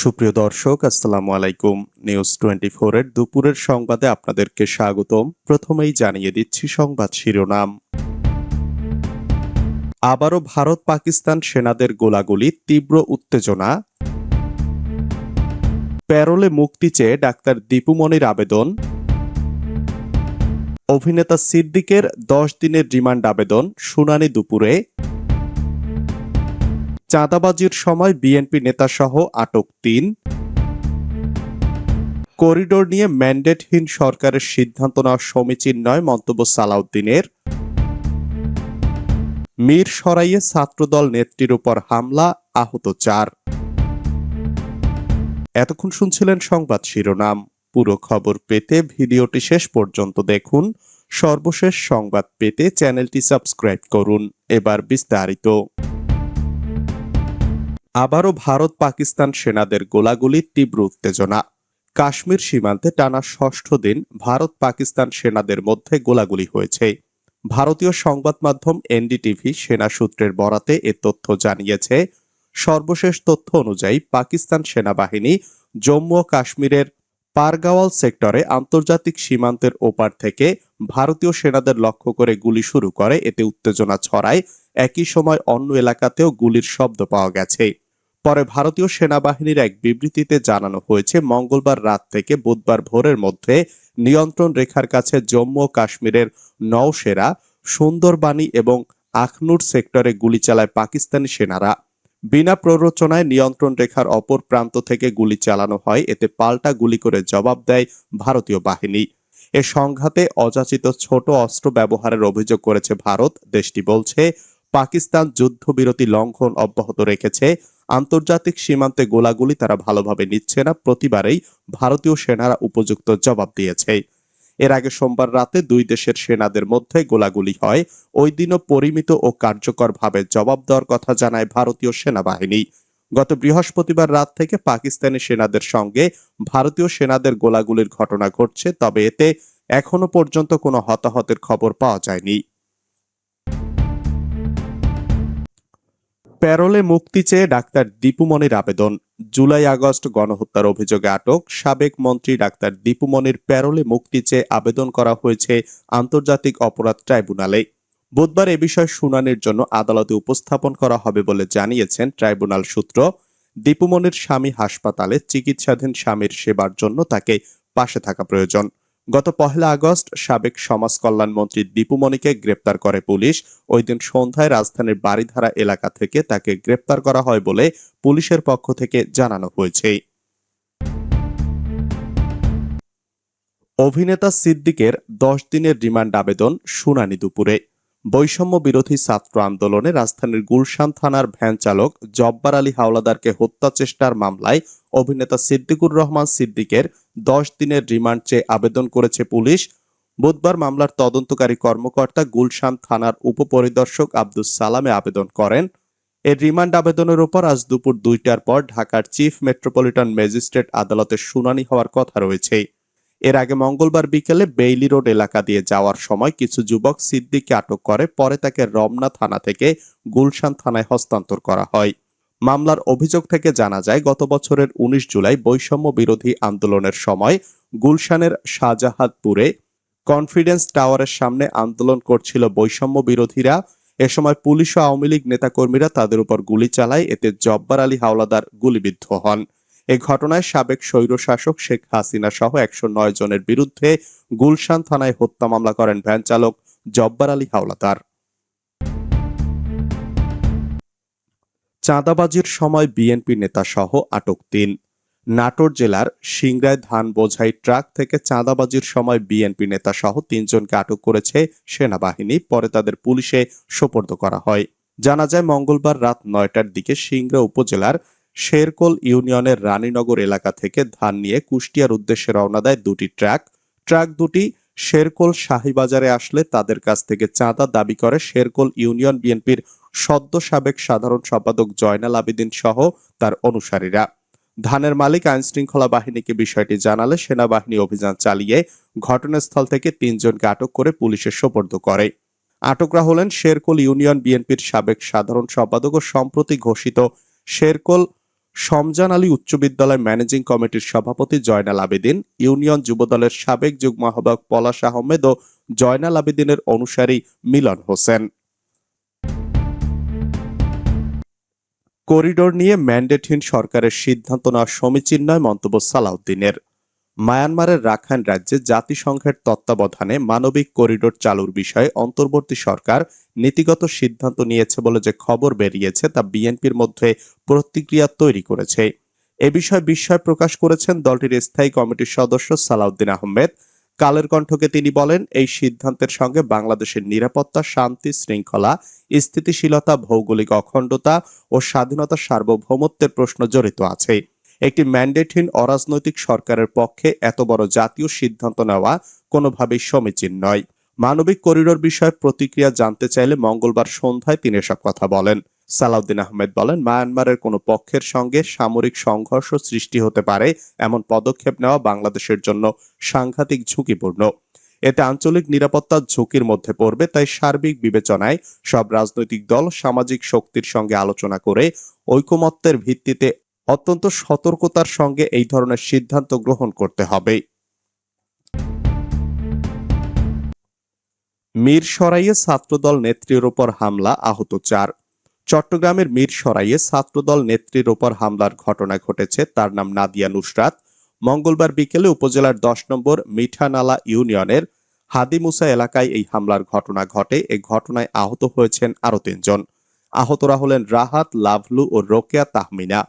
সুপ্রিয় দর্শক, আসসালামু আলাইকুম। নিউজ টোয়েন্টি এর দুপুরের সংবাদে আপনাদেরকে স্বাগতম। প্রথমেই জানিয়ে দিচ্ছি সংবাদ শিরোনাম। আবারও ভারত পাকিস্তান সেনাদের গোলাগুলি, তীব্র উত্তেজনা। প্যারোলে মুক্তি চেয়ে ডাক্তার দীপুমণির আবেদন। অভিনেতা সিদ্দিকের দশ দিনের রিমান্ড আবেদন, শুনানি দুপুরে। চাঁদাবাজির সময় বিএনপি নেতাসহ আটক তিন। করিডোর নিয়ে ম্যান্ডেটহীন সরকারের সিদ্ধান্ত নেওয়া সমীচীন নয় মন্তব্য সালাউদ্দিনের। মীর সরাইয়ে ছাত্রদল নেত্রীর উপর হামলা, আহত চার। এতক্ষণ শুনছিলেন সংবাদ শিরোনাম। পুরো খবর পেতে ভিডিওটি শেষ পর্যন্ত দেখুন। সর্বশেষ সংবাদ পেতে চ্যানেলটি সাবস্ক্রাইব করুন। এবার বিস্তারিত। আবারও ভারত পাকিস্তান সেনাদের গোলাগুলির তীব্র উত্তেজনা। কাশ্মীর সীমান্তে টানা ষষ্ঠ দিন ভারত পাকিস্তান সেনাদের মধ্যে গোলাগুলি হয়েছে। ভারতীয় সংবাদ মাধ্যম এনডিটিভি সেনা সূত্রের বরাতে এ তথ্য জানিয়েছে, সর্বশেষ তথ্য অনুযায়ী পাকিস্তান সেনাবাহিনী জম্মু ও কাশ্মীরের পারগাওয়াল সেক্টরে আন্তর্জাতিক সীমান্তের ওপার থেকে ভারতীয় সেনাদের লক্ষ্য করে গুলি শুরু করে। এতে উত্তেজনা ছড়ায়। একই সময় অন্য এলাকাতেও গুলির শব্দ পাওয়া গেছে। পরে ভারতীয় সেনাবাহিনীর এক বিবৃতিতে জানানো হয়েছে, মঙ্গলবার রাত থেকে বুধবার ভোরের মধ্যে নিয়ন্ত্রণ রেখার কাছে জম্মু কাশ্মীরের নওশেরা সুন্দরবাণী এবং আখনুর সেক্টরে গুলি চালায় পাকিস্তানি সেনারা। বিনা প্ররোচনায় নিয়ন্ত্রণ রেখার অপর প্রান্ত থেকে গুলি চালানো হয়, এতে পাল্টা গুলি করে জবাব দেয় ভারতীয় বাহিনী। এ সংঘাতে অযাচিত ছোট অস্ত্র ব্যবহারের অভিযোগ করেছে ভারত। দেশটি বলছে, পাকিস্তান যুদ্ধবিরতি লঙ্ঘন অব্যাহত রেখেছে। আন্তর্জাতিক সীমান্তে গোলাগুলি তারা ভালোভাবে নিচ্ছে না, প্রতিবারেই ভারতীয় সেনারা উপযুক্ত জবাব দিয়েছে। এর আগে সোমবার রাতে দুই দেশের সেনাদের মধ্যে গোলাগুলি হয়, ওই দিনও পরিমিত ও কার্যকরভাবে জবাব দেওয়ার কথা জানায় ভারতীয় সেনাবাহিনী। গত বৃহস্পতিবার রাত থেকে পাকিস্তানি সেনাদের সঙ্গে ভারতীয় সেনাদের গোলাগুলির ঘটনা ঘটছে, তবে এতে এখনও পর্যন্ত কোনো হতাহতের খবর পাওয়া যায়নি। প্যারোলে মুক্তি চেয়ে ডাক্তার দীপুমণির আবেদন। জুলাই আগস্ট গণহত্যার অভিযোগে আটক সাবেক মন্ত্রী ডাক্তার দীপুমণির প্যারোলে মুক্তি চেয়ে আবেদন করা হয়েছে আন্তর্জাতিক অপরাধ ট্রাইব্যুনালে। বুধবার এ বিষয়ে শুনানির জন্য আদালতে উপস্থাপন করা হবে বলে জানিয়েছেন ট্রাইব্যুনাল সূত্র। দীপুমণির স্বামী হাসপাতালে চিকিৎসাধীন স্বামীর সেবার জন্য তাকে পাশে থাকা প্রয়োজন। গত পহেলা আগস্ট সাবেক সমাজ কল্যাণ মন্ত্রী দীপুমণিকে গ্রেপ্তার করে পুলিশ। ওই দিন সন্ধ্যায় রাজধানীর বাড়িধারা এলাকা থেকে তাকে গ্রেপ্তার করা হয় বলে পুলিশের পক্ষ থেকে জানানো হয়েছে। অভিনেতা সিদ্দিকের দশ দিনের রিমান্ড আবেদন শুনানি দুপুরে। বৈষম্য বিরোধী ছাত্র আন্দোলনে রাজধানীর গুলশান থানার ভ্যান চালক জব্বার আলী হাওলাদারকে হত্যা চেষ্টার মামলায় অভিনেতা সিদ্দিকুর রহমান সিদ্দিকের দশ দিনের রিমান্ড চেয়ে আবেদন করেছে পুলিশ। বুধবার মামলার তদন্তকারী কর্মকর্তা গুলশান থানার উপপরিদর্শক আব্দুস সালামে আবেদন করেন। এর রিমান্ড আবেদনের উপর আজ দুপুর দুইটার পর ঢাকার চিফ মেট্রোপলিটন ম্যাজিস্ট্রেট আদালতে শুনানি হওয়ার কথা রয়েছে। এর আগে মঙ্গলবার বিকেলে বেইলি রোড এলাকা দিয়ে যাওয়ার সময় কিছু যুবক সিদ্দিককে আটক করে, পরে তাকে রমনা থানা থেকে গুলশান থানায় হস্তান্তর করা হয়। মামলার অভিযোগ থেকে জানা যায়, গত বছরের উনিশ জুলাই বৈষম্য বিরোধী আন্দোলনের সময় গুলশানের শাহজাহাদপুরে কনফিডেন্স টাওয়ারের সামনে আন্দোলন করছিল বৈষম্য বিরোধীরা। এ সময় পুলিশ ও আওয়ামী লীগ নেতাকর্মীরা তাদের উপর গুলি চালায়, এতে জব্বার আলী হাওলাদার গুলিবিদ্ধ হন। এ ঘটনায় সাবেক স্বৈরশাসক শেখ হাসিনা সহ একশো নয় জনের বিরুদ্ধে গুলশান থানায় হত্যা মামলা করেন ভ্যান চালক জব্বার আলী হাওলাদার। চাঁদাবাজির সময় বিএনপি নেতা সহ আটক তিন। নাটোর জেলার সিংড়ায় ধান বোঝাই ট্রাক থেকে চাঁদাবাজির সময় বিএনপি নেতা সহ তিনজনকে আটক করেছে সেনাবাহিনী, পরে তাদের পুলিশে সোপর্দ করা হয়। জানা যায়, মঙ্গলবার রাত নয়টার দিকে সিংড়া উপজেলার শেরকোল ইউনিয়নের রানীনগর এলাকা থেকে ধান নিয়ে কুষ্টিয়ার উদ্দেশ্যে রওনা দেয় দুটি ট্রাক। ট্রাক দুটি শেরকোল শাহীবাজারে আসলে তাদের কাছ থেকে চাঁদা দাবি করে শেরকোল ইউনিয়ন বিএনপির সদ্য সাবেক সাধারণ সম্পাদক জয়নাল আবেদিন সহ তার অনুসারীরা। ধানের মালিক আইন শৃঙ্খলা বাহিনীকে বিষয়টি জানালে সেনাবাহিনী অভিযান চালিয়ে ঘটনাস্থল থেকে তিনজনকে আটক করে পুলিশের সোপর্দ করে। আটকরা হলেন শেরকোল ইউনিয়ন বিএনপির সাবেক সাধারণ সম্পাদক ও সম্প্রতি ঘোষিত শেরকোল সমজান আলী উচ্চ বিদ্যালয় ম্যানেজিং কমিটির সভাপতি জয়নাল আবেদিন, ইউনিয়ন যুবদলের সাবেক যুগ্ম আহ্বায়ক পলাশ আহমেদ ও জয়নাল আবেদিনের অনুসারী মিলন হোসেন। করিডোর নিয়ে ম্যান্ডেটহীন সরকারের সিদ্ধান্ত নেওয়া সমীচীন নয় মন্তব্য সালাউদ্দিনের। মায়ানমারের রাখাইন রাজ্যে জাতিসংঘের তত্ত্বাবধানে মানবিক করিডোর চালুর বিষয়ে অন্তর্বর্তী সরকার নীতিগত সিদ্ধান্ত নিয়েছে বলে যে খবর বেরিয়েছে তা বিএনপির মধ্যে প্রতিক্রিয়া তৈরি করেছে। এ বিষয়ে বিস্ময় প্রকাশ করেছেন দলটির স্থায়ী কমিটির সদস্য সালাউদ্দিন আহমেদ। কালের কণ্ঠকে তিনি বলেন, এই সিদ্ধান্তের সঙ্গে বাংলাদেশের নিরাপত্তা, শান্তি, শৃঙ্খলা, স্থিতিশীলতা, ভৌগোলিক অখণ্ডতা ও স্বাধীনতা সার্বভৌমত্বের প্রশ্ন জড়িত আছে। একটি ম্যান্ডেটহীন অরাজনৈতিক সরকারের পক্ষে এত বড় জাতীয় সিদ্ধান্ত নেওয়া কোনোভাবেই সমীচীন নয়। মানবিক করিডোর বিষয়ে প্রতিক্রিয়া জানতে চাইলে মঙ্গলবার সন্ধ্যায় তিনি এসব কথা বলেন। সালাউদ্দিন আহমেদ বলেন, মায়ানমারের কোনো পক্ষের সঙ্গে সামরিক সংঘর্ষ সৃষ্টি হতে পারে এমন পদক্ষেপ নেওয়া বাংলাদেশের জন্য সাংঘাতিক ঝুঁকিপূর্ণ। এতে আঞ্চলিক নিরাপত্তা ঝুঁকির মধ্যে পড়বে, তাই সার্বিক বিবেচনায় সব রাজনৈতিক দল সামাজিক শক্তির সঙ্গে আলোচনা করে ঐকমত্যের ভিত্তিতে অত্যন্ত সতর্কতার সঙ্গে এই ধরনের সিদ্ধান্ত গ্রহণ করতে হবে। মীরসরাইয়ে ছাত্রদল নেত্রীর ওপর হামলা, আহত চার। চট্টগ্রামের মীরসরাইয়ে ছাত্রদল নেত্রীর ওপর হামলার ঘটনা ঘটেছে, তার নাম নাদিয়া নুসরাত। মঙ্গলবার বিকেলে উপজেলার দশ নম্বর মিঠানালা ইউনিয়নের হাদিমুসা এলাকায় এই হামলার ঘটনা ঘটে। এই ঘটনায় আহত হয়েছেন আরও তিনজন। আহতরা হলেন রাহাত, লাভলু ও রোকেয়া তাহমিনা।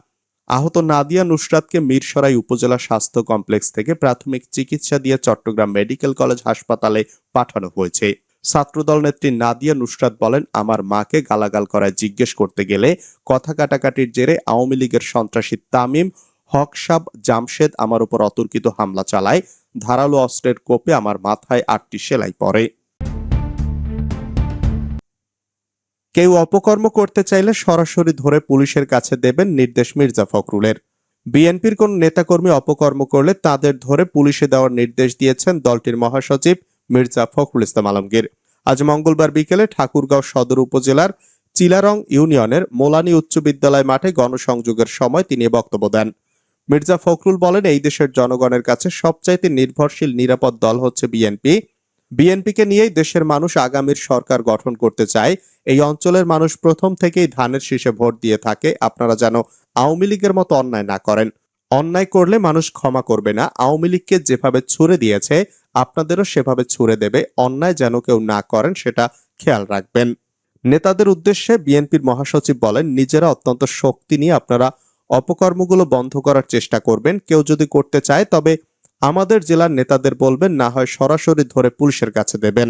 আহত নাদিয়া নুসরাতকে মীরসরাই উপজেলা স্বাস্থ্য কমপ্লেক্স থেকে প্রাথমিক চিকিৎসা দিয়ে চট্টগ্রাম মেডিকেল কলেজ হাসপাতালে পাঠানো হয়েছে। ছাত্রদল নেত্রী নাদিয়া নুসরাত বলেন, আমার মাকে গালাগাল করায় জিজ্ঞেস করতে গেলে কথা কাটাকাটির জেরে আওয়ামী লীগের সন্ত্রাসী তামিম হক সাব জামশেদ আমার উপর অতর্কিত হামলা চালায়। ধারালো অস্ত্রের কোপে আমার মাথায় আটটি সেলাই পড়ে। কেউ অপকর্ম করতে চাইলে সরাসরি ধরে পুলিশের কাছে দেবেন নির্দেশ মির্জা ফখরুলের। বিএনপির কোন নেতাকর্মী অপকর্ম করলে তাদের ধরে পুলিশে দেওয়ার নির্দেশ দিয়েছেন দলটির মহাসচিব মির্জা ফখরুল ইসলাম আলমগীর। আজ মঙ্গলবার বিকেলে ঠাকুরগাঁও সদর উপজেলার চিলারং ইউনিয়নের মোলানি উচ্চ বিদ্যালয় মাঠে গণসংযোগের সময় তিনি বক্তব্য দেন। মির্জা ফখরুল বলেন, এই দেশের জনগণের কাছে সবচাইতে নির্ভরশীল নিরাপদ দল হচ্ছে বিএনপি। বিএনপিকে নিয়েই দেশের মানুষ আগামীর সরকার গঠন করতে চায়। এই অঞ্চলের মানুষ প্রথম থেকেই ধানের শীষে ভোট দিয়ে থাকে। আপনারা যেন আওয়ামী লীগের মতো অন্যায় না করেন। অন্যায় করলে মানুষ ক্ষমা করবে না। আওয়ামী লীগকে যেভাবে ছুড়ে দিয়েছে, আপনাদেরও সেভাবে ছুড়ে দেবে। অন্যায় যেন কেউ না করেন, সেটা খেয়াল রাখবেন। নেতাদের উদ্দেশ্যে বিএনপির মহাসচিব বলেন, নিজেরা অত্যন্ত শক্তি নিয়ে আপনারা অপকর্মগুলো বন্ধ করার চেষ্টা করবেন। কেউ যদি করতে চায়, তবে আমাদের জেলার নেতাদের বলবেন না হয় সরাসরি ধরে পুলিশের কাছে দেবেন।